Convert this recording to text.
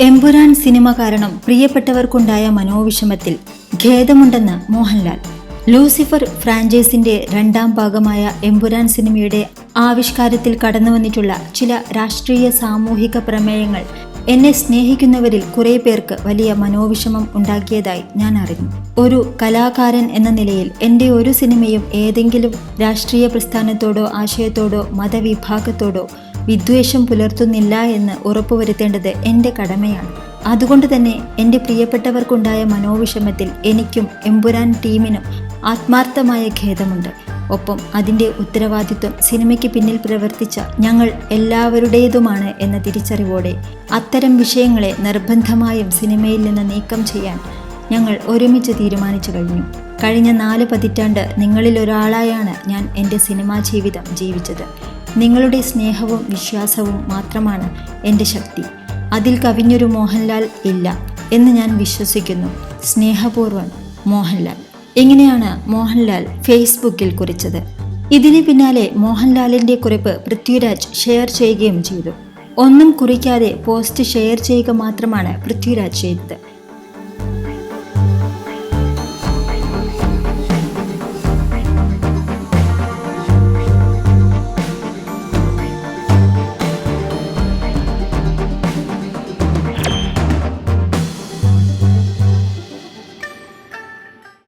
Empuraan cinema കാരണം പ്രിയപ്പെട്ടവർക്കുണ്ടായ മനോവിഷമത്തിൽ ഖേദമുണ്ടെന്ന് Mohanlal. Lucifer ഫ്രാഞ്ചൈസിന്റെ രണ്ടാം ഭാഗമായ എമ്പുരാൻ സിനിമയുടെ ആവിഷ്കാരത്തിൽ കടന്നു വന്നിട്ടുള്ള ചില രാഷ്ട്രീയ സാമൂഹിക പ്രമേയങ്ങൾ എന്നെ സ്നേഹിക്കുന്നവരിൽ കുറെ പേർക്ക് വലിയ മനോവിഷമം ഉണ്ടാക്കിയതായി ഞാൻ അറിഞ്ഞു. ഒരു കലാകാരൻ എന്ന നിലയിൽ എന്റെ ഒരു സിനിമയും ഏതെങ്കിലും രാഷ്ട്രീയ പ്രസ്ഥാനത്തോടോ ആശയത്തോടോ മതവിഭാഗത്തോടോ വിദ്വേഷം പുലർത്തുന്നില്ല എന്ന് ഉറപ്പുവരുത്തേണ്ടത് എന്റെ കടമയാണ്. അതുകൊണ്ട് തന്നെ എന്റെ പ്രിയപ്പെട്ടവർക്കുണ്ടായ മനോവിഷമത്തിൽ എനിക്കും എമ്പുരാൻ ടീമിനും ആത്മാർത്ഥമായ ഖേദമുണ്ട്. ഒപ്പം അതിന്റെ ഉത്തരവാദിത്വം സിനിമയ്ക്ക് പിന്നിൽ പ്രവർത്തിച്ച ഞങ്ങൾ എല്ലാവരുടേതുമാണ് എന്ന തിരിച്ചറിവോടെ അത്തരം വിഷയങ്ങളെ നിർബന്ധമായും സിനിമയിൽ നിന്ന് നീക്കം ചെയ്യാൻ ഞങ്ങൾ ഒരുമിച്ച് തീരുമാനിച്ചു കഴിഞ്ഞു. കഴിഞ്ഞ നാല് പതിറ്റാണ്ട് നിങ്ങളിൽ ഒരാളായാണ് ഞാൻ എന്റെ സിനിമാ ജീവിതം ജീവിച്ചത്. നിങ്ങളുടെ സ്നേഹവും വിശ്വാസവും മാത്രമാണ് എന്റെ ശക്തി. അതിൽ കവിഞ്ഞൊരു മോഹൻലാൽ ഇല്ല എന്ന് ഞാൻ വിശ്വസിക്കുന്നു. സ്നേഹപൂർവം മോഹൻലാൽ. എങ്ങനെയാണ് മോഹൻലാൽ ഫേസ്ബുക്കിൽ കുറിച്ചത്? ഇതിന് പിന്നാലെ മോഹൻലാലിന്റെ കുറിപ്പ് പൃഥ്വിരാജ് ഷെയർ ചെയ്യുകയും ചെയ്തു. ഒന്നും കുറിക്കാതെ പോസ്റ്റ് ഷെയർ ചെയ്യുക മാത്രമാണ് പൃഥ്വിരാജ് ചെയ്തത്.